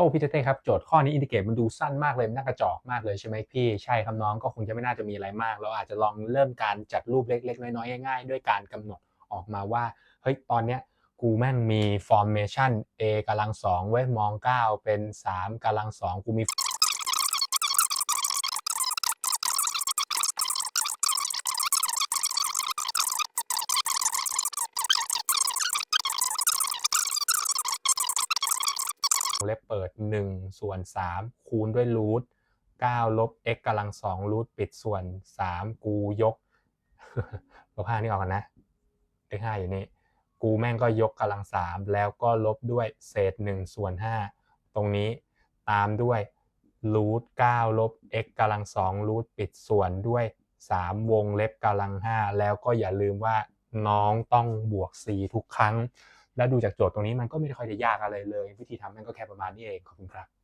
อ้พี่เต้ครับโจทย์ข้อนี้อินทิเกรตมันดูสั้นมากเลยน่ากระจอกมากเลยใช่ไหมพี่ใช่ครับน้องก็คงจะไม่น่าจะมีอะไรมาก เราอาจจะลองเริ่มการจัดรูปเล็ก ๆ น้อยๆง่ายๆ ด้วยการกำหนดออกมาว่าเฮ้ยตอนเนี้ยกูแม่งมี formation a กำลังสองเว้ยมอง 9 เป็น 3กำลังสองกูมี เล็บเปิด1ส่วน3คูณด้วยรูท9ลบ x กำลัง2รูทปิดส่วน 3 กูยกลบ5นี่ออกกันนะเลข5อยู่นี่ กูแม่งก็ยกกำลัง 3 แล้วก็ลบด้วยเศษ1ส่วน5ตรงนี้ตามด้วยรูท9ลบ x กำลัง2รูทปิดส่วนด้วย 3 วงเล็บกำลัง 5 แล้วก็อย่าลืมว่าน้องต้องบวก c ทุกครั้ง แล้วดูจากโจทย์ตรงนี้มันก็ไม่ค่อยจะยากอะไรเลย วิธีทำมันก็แค่ประมาณนี้เองขอบคุณครับ